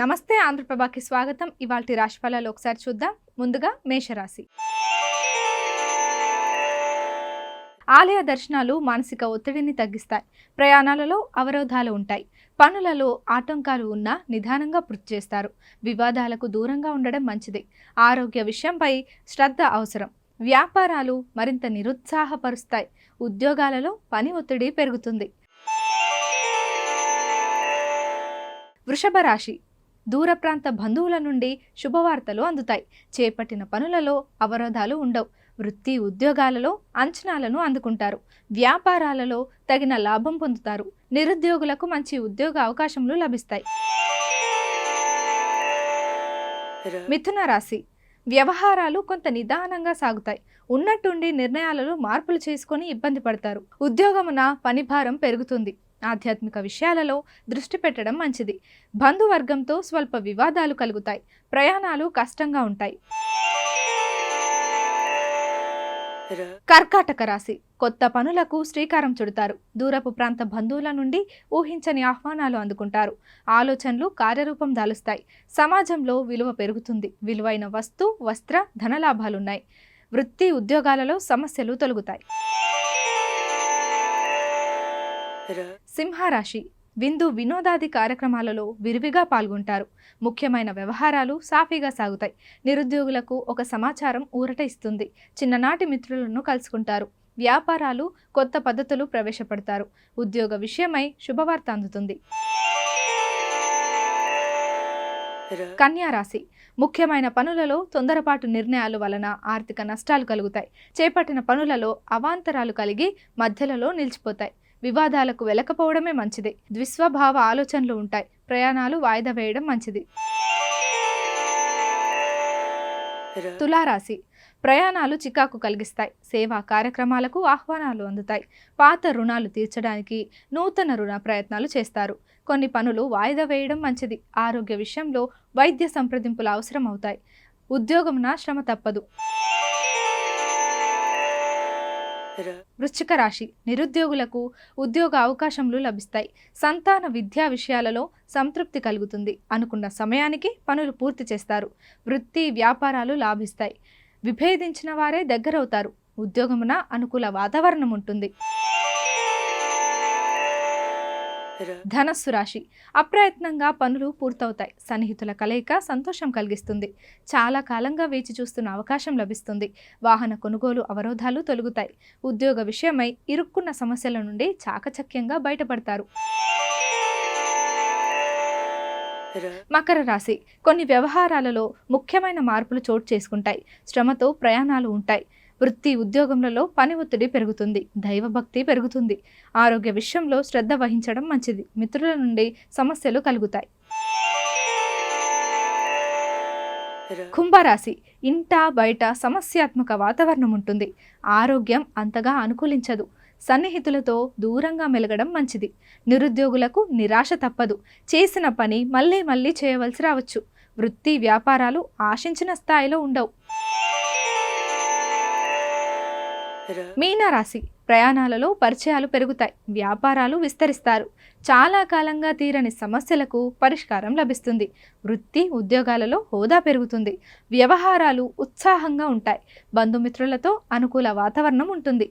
నమస్తే ఆంధ్రప్రభకి స్వాగతం. ఇవాల్టి రాశిఫలాలు ఒకసారి చూద్దాం. ముందుగా మేషరాశి. ఆలయ దర్శనాలు మానసిక ఒత్తిడిని తగ్గిస్తాయి. ప్రయాణాలలో అవరోధాలు ఉంటాయి. పనులలో ఆటంకాలు ఉన్నా నిదానంగా పూర్తి చేస్తారు. వివాదాలకు దూరంగా ఉండడం మంచిది. ఆరోగ్య విషయంపై శ్రద్ధ అవసరం. వ్యాపారాలు మరింత నిరుత్సాహపరుస్తాయి. ఉద్యోగాలలో పని ఒత్తిడి పెరుగుతుంది. వృషభ రాశి. దూర ప్రాంత బంధువుల నుండి శుభవార్తలు అందుతాయి. చేపట్టిన పనులలో అవరోధాలు ఉండవు. వృత్తి ఉద్యోగాలలో అంచనాలను అందుకుంటారు. వ్యాపారాలలో తగిన లాభం పొందుతారు. నిరుద్యోగులకు మంచి ఉద్యోగ అవకాశములు లభిస్తాయి. మిథున రాశి. వ్యవహారాలు కొంత నిదానంగా సాగుతాయి. ఉన్నట్టుండి నిర్ణయాలలో మార్పులు చేసుకొని ఇబ్బంది పడతారు. ఉద్యోగమున పనిభారం పెరుగుతుంది. ఆధ్యాత్మిక విషయాలలో దృష్టి పెట్టడం మంచిది. బంధువర్గంతో స్వల్ప వివాదాలు కలుగుతాయి. ప్రయాణాలు కష్టంగా ఉంటాయి. కర్కాటక రాశి. కొత్త పనులకు శ్రీకారం చుడతారు. దూరపు ప్రాంత బంధువుల నుండి ఊహించని ఆహ్వానాలు అందుకుంటారు. ఆలోచనలు కార్యరూపం దాలుస్తాయి. సమాజంలో విలువ పెరుగుతుంది. విలువైన వస్తు వస్త్ర ధనలాభాలున్నాయి. వృత్తి ఉద్యోగాలలో సమస్యలు తొలగుతాయి. సింహరాశి విందు వినోదాది కార్యక్రమాలలో విరివిగా పాల్గొంటారు. ముఖ్యమైన వ్యవహారాలు సాఫీగా సాగుతాయి. నిరుద్యోగులకు ఒక సమాచారం ఊరట ఇస్తుంది. చిన్ననాటి మిత్రులను కలుసుకుంటారు. వ్యాపారాలు కొత్త పద్ధతులు ప్రవేశపెడతారు. ఉద్యోగ విషయమై శుభవార్త అందుతుంది. కన్యా రాశి ముఖ్యమైన పనులలో తొందరపాటు నిర్ణయాల వలన ఆర్థిక నష్టాలు కలుగుతాయి. చేపట్టిన పనులలో అవాంతరాలు కలిగి మధ్యలలో నిలిచిపోతాయి. వివాదాలకు వెలకపోవడమే మంచిది. ద్విస్వభావ ఆలోచనలు ఉంటాయి. ప్రయాణాలు వాయిదా వేయడం మంచిది. తులారాశి. ప్రయాణాలు చికాకు కలిగిస్తాయి. సేవా కార్యక్రమాలకు ఆహ్వానాలు అందుతాయి. పాత రుణాలు తీర్చడానికి నూతన రుణ ప్రయత్నాలు చేస్తారు. కొన్ని పనులు వాయిదా వేయడం మంచిది. ఆరోగ్య విషయంలో వైద్య సంప్రదింపులు అవసరం అవుతాయి ఉద్యోగమున శ్రమ తప్పదు. వృశ్చిక రాశి నిరుద్యోగులకు ఉద్యోగ అవకాశములు లభిస్తాయి. సంతాన విద్యా విషయాలలో సంతృప్తి కలుగుతుంది. అనుకున్న సమయానికి పనులు పూర్తి చేస్తారు. వృత్తి వ్యాపారాలు లాభిస్తాయి. విభేదించిన వారే దగ్గరవుతారు. ఉద్యోగమున అనుకూల వాతావరణం ఉంటుంది. ధనస్సు రాశి. అప్రయత్నంగా పనులు పూర్తవుతాయి. సన్నిహితుల కలయిక సంతోషం కలిగిస్తుంది. చాలా కాలంగా వేచి చూస్తున్న అవకాశం లభిస్తుంది. వాహన కొనుగోలు అవరోధాలు తొలగుతాయి. ఉద్యోగ విషయమై ఇరుక్కున్న సమస్యల నుండి చాకచక్యంగా బయటపడతారు. మకర రాశి. కొన్ని వ్యవహారాలలో ముఖ్యమైన మార్పులు చోటు చేసుకుంటాయి. శ్రమతో ప్రయాణాలు ఉంటాయి. వృత్తి ఉద్యోగంలో పని ఒత్తిడి పెరుగుతుంది దైవభక్తి పెరుగుతుంది. ఆరోగ్య విషయంలో శ్రద్ధ వహించడం మంచిది. మిత్రుల నుండి సమస్యలు కలుగుతాయి. కుంభరాశి. ఇంట బయట సమస్యాత్మక వాతావరణం ఉంటుంది. ఆరోగ్యం అంతగా అనుకూలించదు. సన్నిహితులతో దూరంగా మెలగడం మంచిది. నిరుద్యోగులకు నిరాశ తప్పదు. చేసిన పని మళ్ళీ మళ్ళీ చేయవలసి రావచ్చు. వృత్తి వ్యాపారాలు ఆశించిన స్థాయిలో ఉండవు. మీనరాశి ప్రయాణాలలో పరిచయాలు పెరుగుతాయి. వ్యాపారాలు విస్తరిస్తారు. చాలా కాలంగా తీరని సమస్యలకు పరిష్కారం లభిస్తుంది. వృత్తి ఉద్యోగాలలో హోదా పెరుగుతుంది. వ్యవహారాలు ఉత్సాహంగా ఉంటాయి. బంధుమిత్రులతో అనుకూల వాతావరణం ఉంటుంది.